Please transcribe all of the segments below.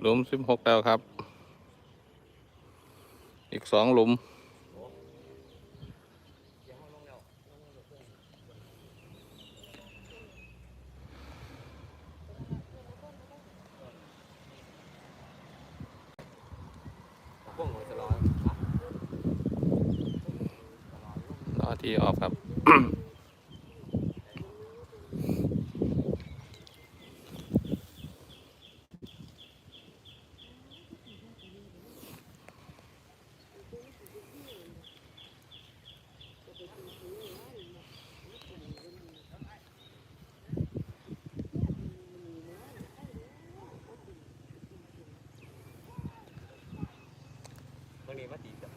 หลุมสิบหกแล้วครับ อีกสองหลุม รอรอที่ออกครับ เมื่อนี้มาตีกับ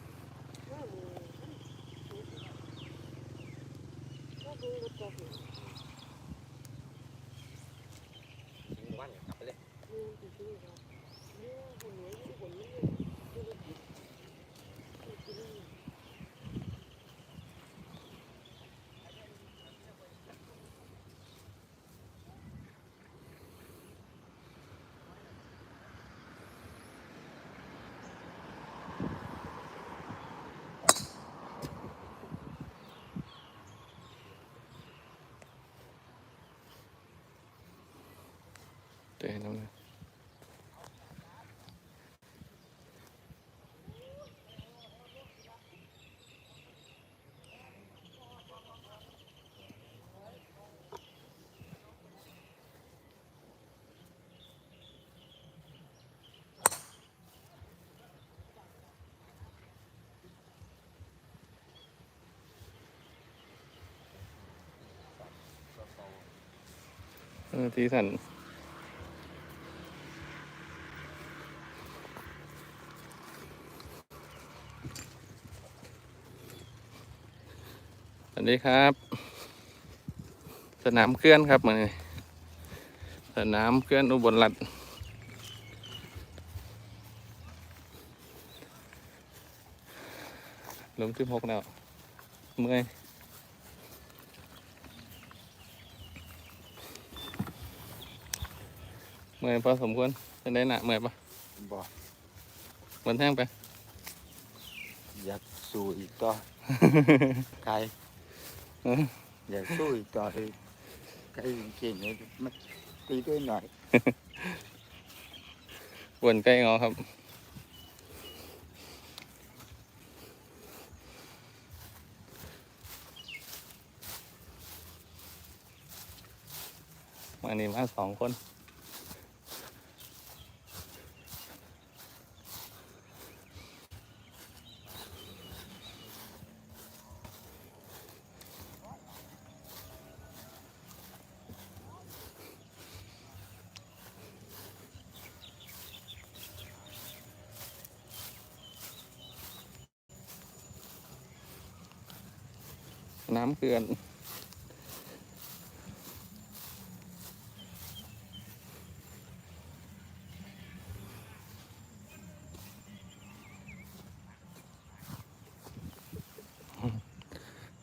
ทิ้งวันกลับไปเลย เตะน้ำเลยเออที่สันส วัสดีครับ สนามเคลื่อนครับมือนี้สนามเคลื่อนอุบลรัฐหลุมที่หกแล้วเมื่อยเมื่อยพอสมควรจะได้หนักเมื่อยปะบอกมันแห้งไป อยากสู้อีกต่อไกลเอย่าสู้อีกต่อเลยไกลเก่งเนี่ยมาตีด้วยหน่อยวนใกล้งอครับ มานี่มาสองคน น้ำเกลือน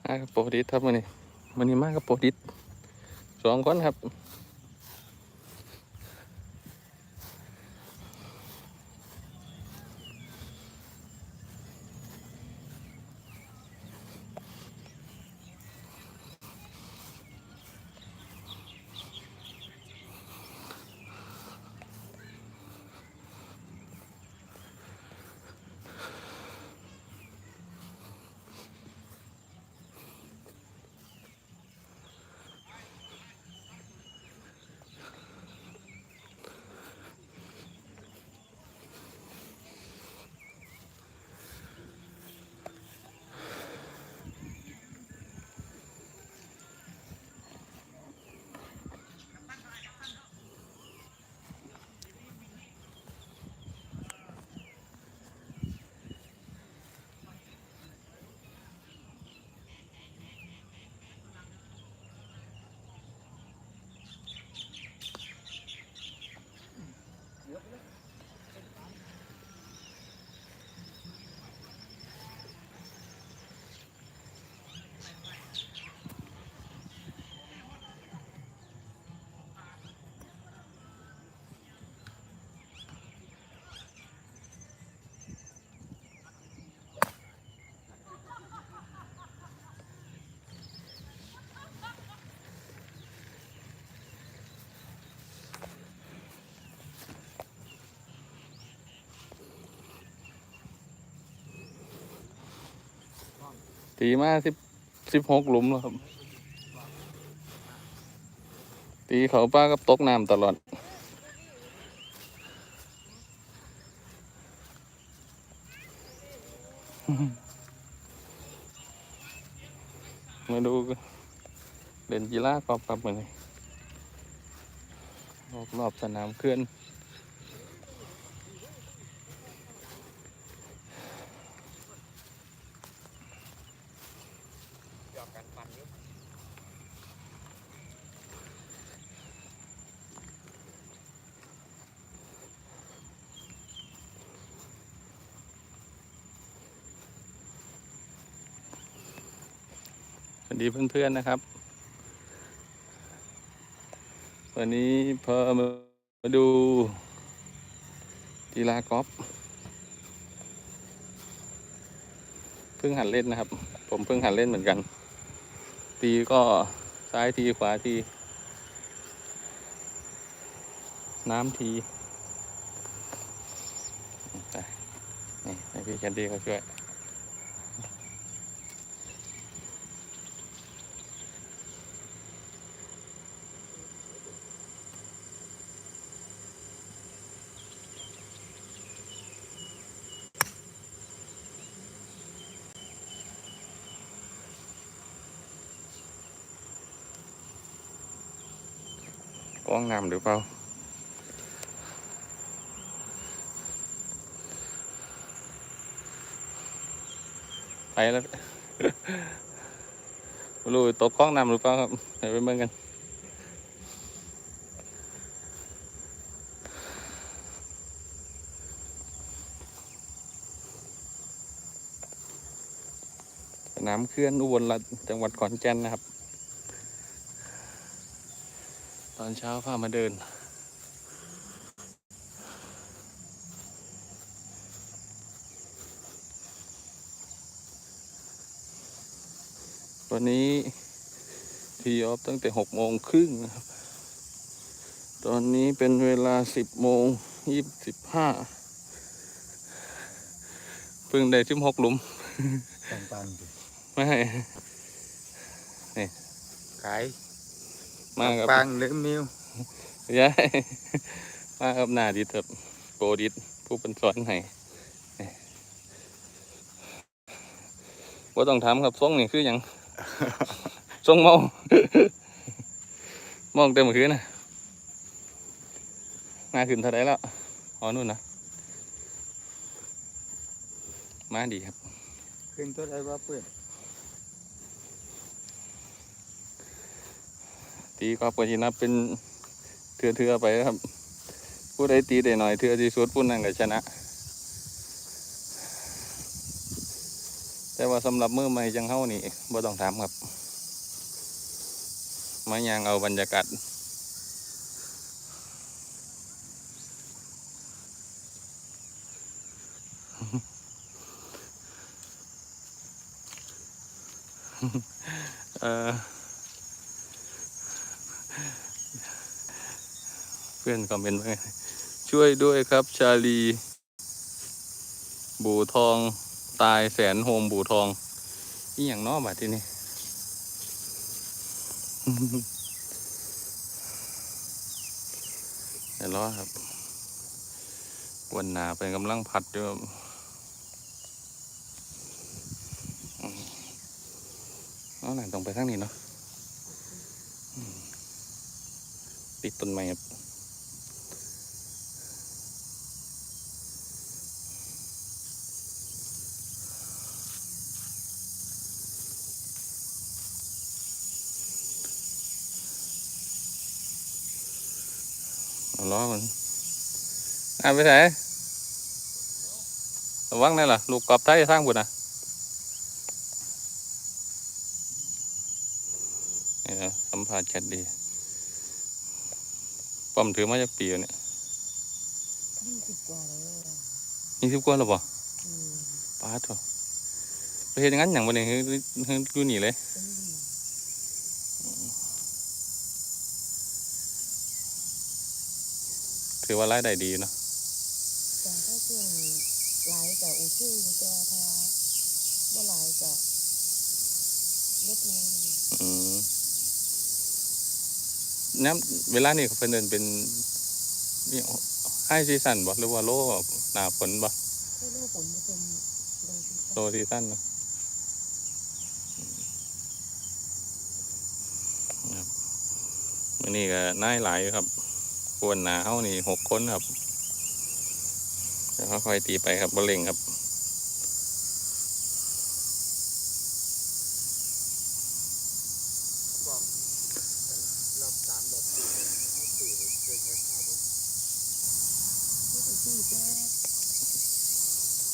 มากระโปดิสครับมันนี่มันนี่มากระโปดิสสองคนครับ ตีมาสิบสิบหกหลุมแล้วครับ ตีเขาป้ากับตกน้ำตลอด มาดูกันเล่นกีฬากอบกับมือนี้รอบรอบสนามเคลื่อน วัสดีเพื่อนๆนะครับ วันนี้พอมาดูกีฬากอล์ฟเพิ่งหัดเล่นนะครับ ผมเพิ่งหัดเล่นเหมือนกัน ตีก็ซ้ายทีขวาที น้ำทีไปนี่พี่แคนดี้เขาช่วย กล้องงามหรือเปล่าไปแล้วไม่รู้ตกกล้องนำหรือเปล่าครับเดี๋ยวไปเบิ่งกันสนามเคลื่อนอุบลรัตน์จังหวัดขอนแก่นนะครับ ต อนเช้าพามาเดิน วันนี้ทีออฟตั้งแต่หกโมงครึ่งนะครับ ตอนนี้เป็นเวลาสิบโมงยี่สิบห้าเพิ่งได้ชิมหกหลุมปังปังดิไม่ให้ขาย มากับปังหรือมิวย้ายมากับหน้าดิดครับโกดิดผู้เป็นสอนให้นี่ว่าต้องถามครับทรงนี่คืออย่างทรงเมามองเต็มมือคืนนะมาขึ้นเท่าไรแล้วอ๋อนู่นนะมาดีครับขึ้นตัวใดว่าเพื่อน ตีก็ปกตินับเป็นเถื่อเถือๆไปครับผู้ใดตีได้หน่อยเถื่อที่สุดผู้นั้นก็ชนะ แต่ว่าสำหรับมือใหม่จังเฮานี่บ่ต้องถามครับมายางเอาบรรยากาศเออ พื่อนคอมเมนต์ว่าไงช่วยด้วยครับ ชาลี บูทองตายแสนโฮมบูทองนี่อย่างน้อบัดที่นี่เดี๋ยวรอครับวันหนาเป็นกำลังพัดอยู่ครับอืมเอาหนังตรงไปทางนี้เนาะติดต้นไม้ครับ ล้อมันอ่าไปไหนระวังนี่ล่ะลูกกอบไทยสร้างบุญนะนี่นะสัมผัสแคดดีป้อมถือมาจากปีแล้วเนี่ยยี่สิบกว่าแล้วอะยี่สิบกว่าแล้วบ่อืมป้าดเถอะไปเห็นอย่างนั้นอย่างวันนี้คือคือดูหนีเลย อืม ถือว่ารายได้ดีเนาะแต่ถ้าช่วงไลฟ์กับโอเคอยู่แต่ถ้าว่าไลฟ์กับเล็บแมวนี่อืมน้ำเวลานี่เขาเป็นเดินเป็นนี่ไฮซีซันบ่หรือว่าโลหนาฝนบ่ถ้าลูกผมจะเป็นโดยซีโลซีซันเนาะครับวันนี้ก็น่ายหลายอยู่ครับ กวนหนาเฮานี่หกคนครับแล้วค่อยตีไปครับบเล่งครับ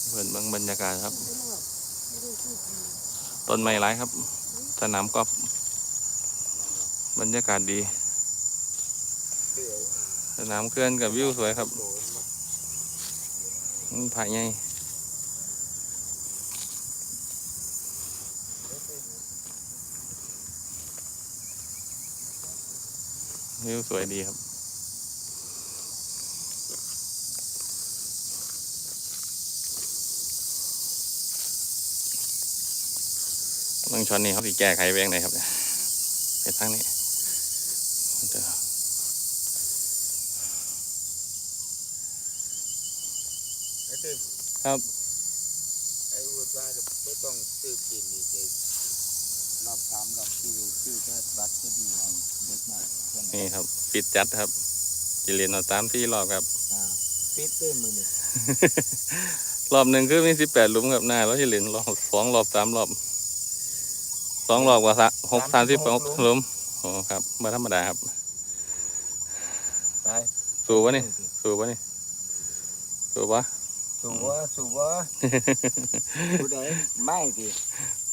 เหมือนบางบรรยากาศครับ ต้นไม้ร้ายครับ สนามกอล์ฟบรรยากาศดี สนามเคลื่อนกับวิวสวยครับโดนมาอืมผาใหญ่วิวสวยดีครับบางช็อตนี้เขาสิแก้ไขเวงไหนครับเนี่ยไปทางนี้มันจะ ไอ้เต็ม ครับไอ้วัวปลาไม่ต้องซื้อกินนี่เองรอบสามรอบสี่ซื้อแค่บัตรก็ดีให้เด็กหน่อยเพื่อนนี่ครับปิดจัดครับกิเลนเอาตามที่รอบครับอ่าฟิตเต็มมือนี่รอบหนึ่งคือมีสิบแปดหลุมกับหน้าแล้วกิเลนรอบสองรอบสามรอบสองรอบกว่าสะหกสามสิบหกหลุมโอ้ครับมาธรรมดาครับไปสูบวะนี่สูบวะนี่สูบวะ สูบวะสูบวะสูบไหนไม่ดิ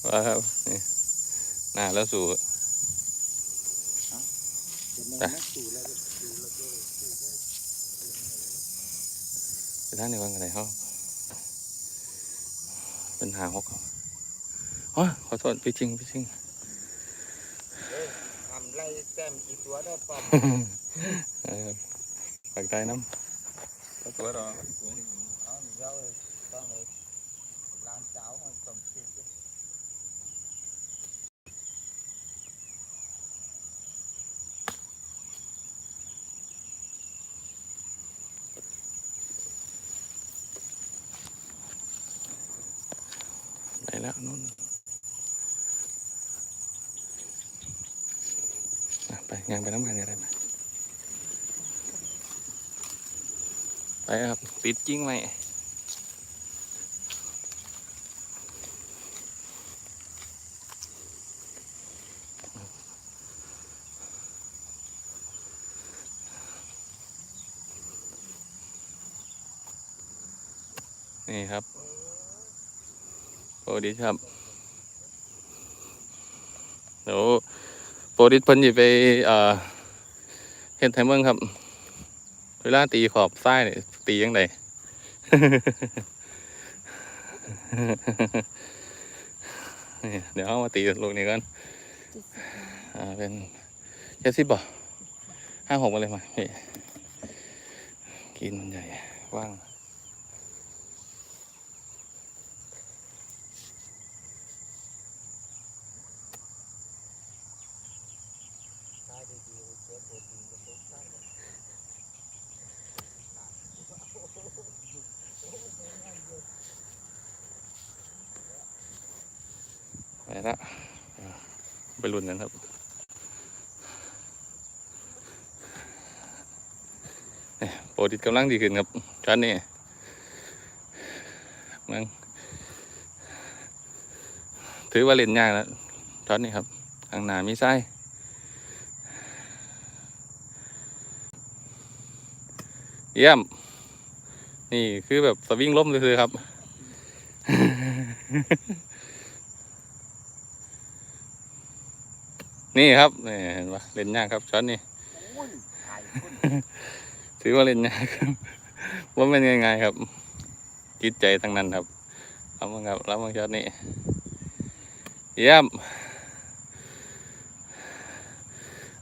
ว่าครับนี่หน้าแล้วสูบจะไม่ไปนักสูบแล้วก็สูบแล้วก็สูบได้ไปทางในวันกันไหนเขาเป็นหาหกครับอ๋อขอโทษพี่ชิงพี่ชิงเอ้ยทำไรแต้มกี่ตัวได้ปอมเออฝากใจน้ำก็ตัวรอ เอาเดี๋ยวต้องเลยร้านเจ้ามันต้องคิดด้วย ไป แล้วนู่นไปงานไปน้ำกันกันได้ไหมไปครับติดจริงไหมนี่ครับ รดิสครับเดี๋ยวโปรดิสเพิ่นจะไปเอ่อเฮ็ดไทเมืองครับ เวลาตีขอบซ้ายเนี่ยตียังไงเดี๋ยวเอามาตีลูกนี้ก่อนเจ็ดสิบห้าอ่าเป็นเจ็ดสิบป่ะห้าหกมาเลยมาพี่กินมันใหญ่ว่าง ตายดีๆเจ็บปวดตีนกระตุกตายเลย ไปละอ่าไปรุ่นกันครับโปรดิตกำลังดีขึ้นครับชั้นนี้มังถือว่าเล่นยากแล้วชั้นนี้ครับข้างหนามีไส้เยี่ยม นี่คือแบบสวิงล้มเลยครับ นี่ครับนี่เห็นปะเล่นยากครับช็อตนี้โอ้ยถ่ายคนถือว่าเล่นยากครับว่าเป็นยังไงครับจิตใจทั้งนั้นครับรับมังครับรับมังช็อตนี้เยี่ยม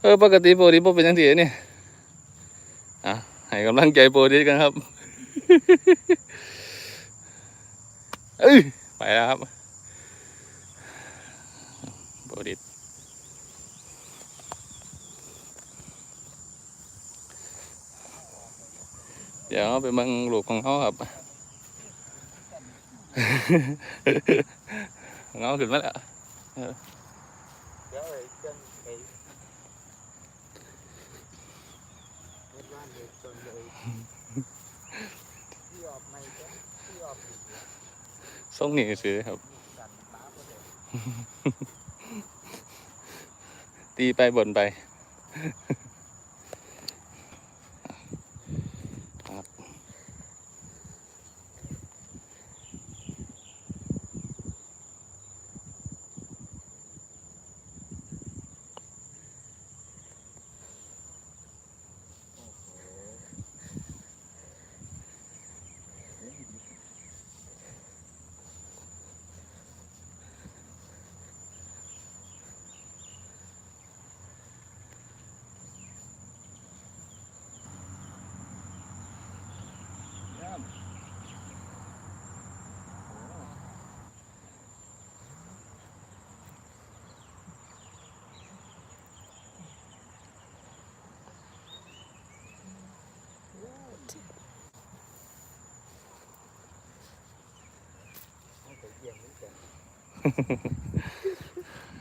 เออปกติโปรดิโปเป็นยังไงเนี่ยอะให้กำลังใจโปรดิกันครับเอ้ยไปแล้วครับโปรดิ เดี๋ยวเอาไปบังลูกของเขาครับเงาขึ้นมาแล้วเดี๋ยวไอ้เครื่งนี่ส่งนี่ซื้อครับ ตีไปบนไป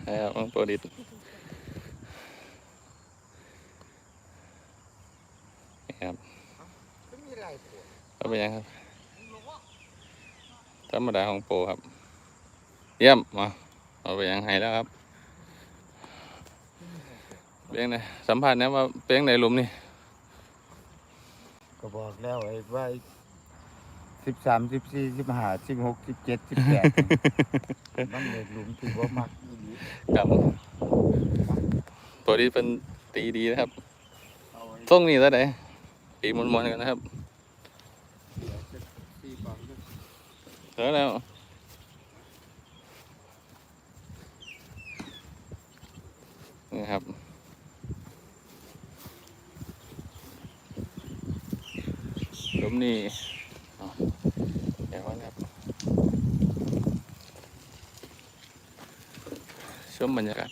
นะครับน้องโปรดิตนี่ครับก็มีหลายปวดเอาไปยังครับ ธรรมดาของโปรครับ เยี่ยมมาเอาไปยังไห้แล้วครับ เปียงไหนสัมผัสนะว่าเปียงไหนหลุมนี่ ก็บอกแล้วไอ้ว่า สิบสามสิบสี่สิบห้าสิบหกสิบเจ็ดสิบแปดมันเลยหลุมที่ว่ามักอีหลีกับโปรดิตเป็นตีดีนะครับเอาไว้ส่งนี่ซะไหนตีมวนๆกันนะครับเดี๋ยวจะตีบอลด้วยเสร็จแล้วนี่ครับหลุมนี่อ๋อ เดี๋ยวก่อนครับชมบรรยากาศ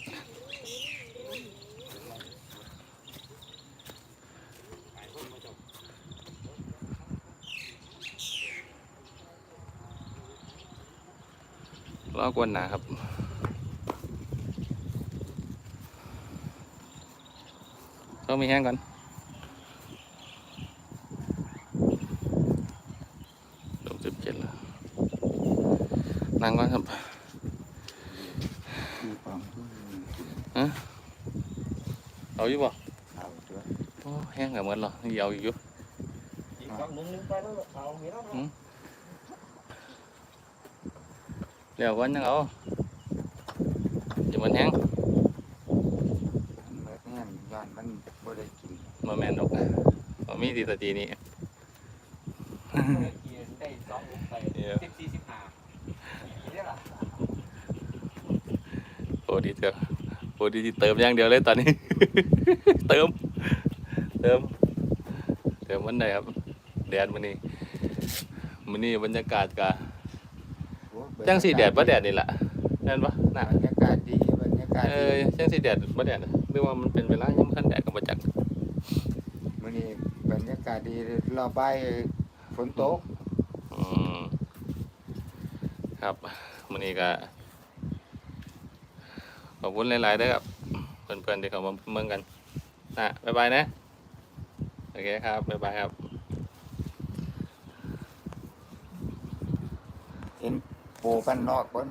รอกวนหนาครับต้องมีแห้งก่อนลงสิบเจ็ดแล้ว นั่งก่อนครับตีบอลด้วยเอาอยู่บ่เอาด้วยโอ้แห้งกับเหมือนหรอยังเอาอยู่อีกครั้งหนึ่งนึงไปแล้วเอาเห็นแล้วเดี๋ยวก่อนยังเอาจะมันแห้งแบบนี้บ้านมันบ่ได้กินมาแมนดอกมามีตีสตีนี่ ได้สองลุกไป เดี๋ยว สิบสี่สิบห้าเนี่ยล่ะ โอ้ ดีเถอะโอ้ดีเติมอย่างเดียวเลยตอนนี้ เติม เติม เติมวันไหนครับ แดดมันนี่มันนี่บรรยากาศกะโอ้จังสีแดดบ่แดดนี่แหละแน่นปะน่ะบรรยากาศดีบรรยากาศเอดีอจังสีแดดบ่แดดน่ะหรือว่ามันเป็นเวลายังบ่ทันแดดก็บ่จักมื้อนี้บรรยากาศดีรอบบ่ายฝนตกอืมครับมันนี้ก็ ขอบคุณหลายๆด้อครับ เพื่อนๆที่เขามาเมืองกันนะบ๊ายบายนะ โอเคครับบ๊ายบายครับ เห็นโปบ้านนอกบน